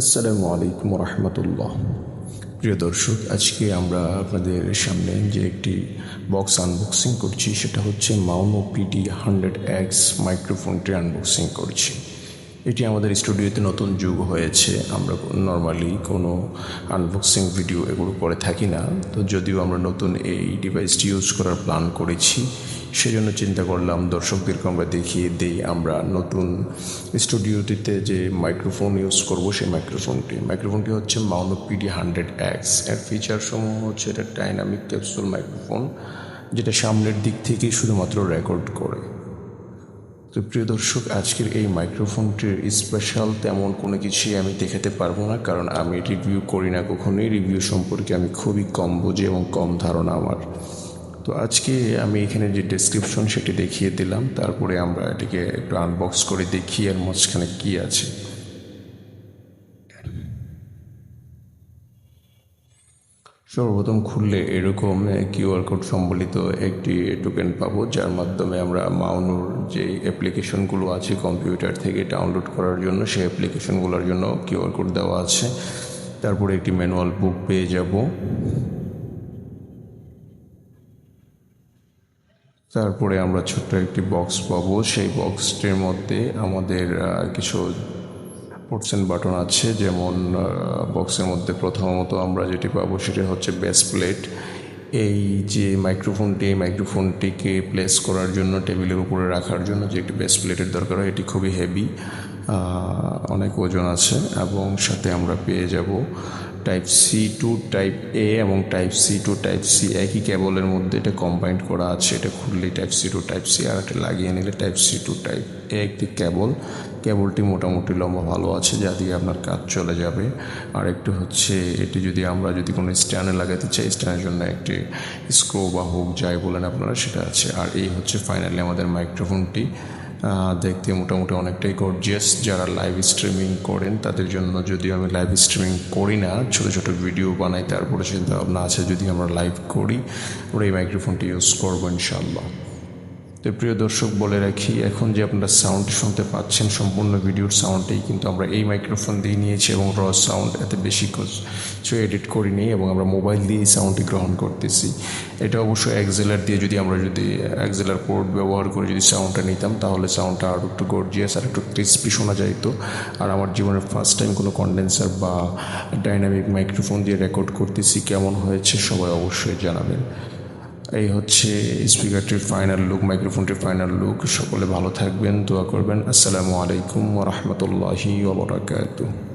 আসসালামু আলাইকুম রহমতুল্লাহ। প্রিয় দর্শক, আজকে আমরা আপনাদের সামনে যে একটি বক্স আনবক্সিং করছি, সেটা হচ্ছে মাউনো পিডি হান্ড্রেড এক্স মাইক্রোফোনটি আনবক্সিং করছি। এটি আমাদের স্টুডিওতে নতুন যুগ হয়েছে। আমরা নর্মালি কোনো আনবক্সিং ভিডিও এগুলো করে থাকি না। তো যদিও আমরা নতুন এই ডিভাইসটি ইউজ করার প্ল্যান করেছি সেজন্য চিন্তা করলাম, দর্শকদেরকে আমরা দেখিয়ে দিই, আমরা নতুন স্টুডিওটিতে যে মাইক্রোফোন ইউজ করব সেই মাইক্রোফোনটি মাইক্রোফোনটি হচ্ছে মাউনো পিডি হান্ড্রেড এক্সের ফিচার সমূহ হচ্ছে এটা ডাইনামিক ক্যাপসুল মাইক্রোফোন যেটা সামনের দিক থেকেই শুধুমাত্র রেকর্ড করে। তো প্রিয় দর্শক, আজকের এই মাইক্রোফোনটির স্পেশাল তেমন কোনো কিছুই আমি দেখাতে পারব না, কারণ আমি রিভিউ করি না কখনোই। রিভিউ সম্পর্কে আমি খুবই কম বুঝি এবং কম ধারণা আমার। তো আজকে আমি এখানে যে ডেসক্রিপশন সেটি দেখিয়ে দিলাম, তারপরে আমরা এটিকে একটু আনবক্স করে দেখি এর মাঝখানে কী আছে। সর্বপ্রথম খুললে এরকম কিউআর কোড সম্বলিত একটি টোকেন পাবো, যার মাধ্যমে আমরা মাউনুর যে অ্যাপ্লিকেশনগুলো আছে কম্পিউটার থেকে ডাউনলোড করার জন্য, সেই অ্যাপ্লিকেশনগুলোর জন্য কিউআর কোড দেওয়া আছে। তারপরে একটি ম্যানুয়াল বুক পেয়ে যাব। তারপরে আমরা ছোট্ট একটি বক্স পাবো। সেই বক্সটির মধ্যে আমাদের কিছু পোর্টসেন বাটন আছে। যেমন বক্সের মধ্যে প্রথমত আমরা যেটি পাবো সেটা হচ্ছে বেস প্লেট এই যে মাইক্রোফোনটি এই মাইক্রোফোনটিকে প্লেস করার জন্য টেবিলের উপরে রাখার জন্য যে একটি বেস প্লেটের দরকার হয়, এটি খুবই হেভি অনেক ওজন আছে এবং সাথে আমরা পেয়ে যাব। Type C to type A এবং type C to type C একই কেবলের মধ্যে এটা কম্বাইন্ড করা আছে। এটা খুললেই type C to type C আর এটা লাগিয়ে নিলে type C to type A একটি কেবল কেবলটি মোটামুটি লম্বা ভালো আছে, যা দিয়ে আপনার কাজ চলে যাবে। আর একটু হচ্ছে, এটি যদি আমরা যদি কোনো স্ট্যান্ডে লাগাতে চাই, স্ট্যান্ডের জন্য একটি স্ক্রো বা হুক যাই বলেন আপনারা, সেটা আছে। আর এই হচ্ছে ফাইনালি আমাদের মাইক্রোফোনটি দেখতে মোটামুটি অনেকটাই গর্জিয়াস যারা লাইভ স্ট্রিমিং করেন, তাদের জন্য যদিও আমি লাইভ স্ট্রিমিং করি না, ছোটো ছোটো ভিডিও বানাই, তারপরে চিন্তা ভাবনা আছে যদি আমরা লাইভ করি, ওরা এই মাইক্রোফোনটি ইউজ করব ইনশাল্লাহ তো প্রিয় দর্শক, বলে রাখি, এখন যে আপনারা সাউন্ড শুনতে পাচ্ছেন, সম্পূর্ণ ভিডিওর সাউন্ডটাই কিন্তু আমরা এই মাইক্রোফোন দিয়ে নিয়েছি এবং র সাউন্ড এত বেশি কিছু এডিট করিনি এবং আমরা মোবাইল দিয়ে এই সাউন্ডটি গ্রহণ করতেছি। এটা অবশ্যই এক্সেলার দিয়ে যদি আমরা যদি এক্সেলার পোর্ট ব্যবহার করে যদি সাউন্ডটা নিতাম, তাহলে সাউন্ডটা আরও একটু গর্জিয়াস আর একটু ক্রিস্পি শোনা যাইতো। আর আমার জীবনের ফার্স্ট টাইম কোনো কন্ডেন্সার বা ডাইনামিক মাইক্রোফোন দিয়ে রেকর্ড করতেছি, কেমন হয়েছে সবাই অবশ্যই জানাবেন। এই হচ্ছে স্পিকারটির ফাইনাল লুক মাইক্রোফোনটির ফাইনাল লুক সকলে ভালো থাকবেন, দোয়া করবেন। আসসালামু আলাইকুম রহমতুল্লাহি ওবরাকাতুহ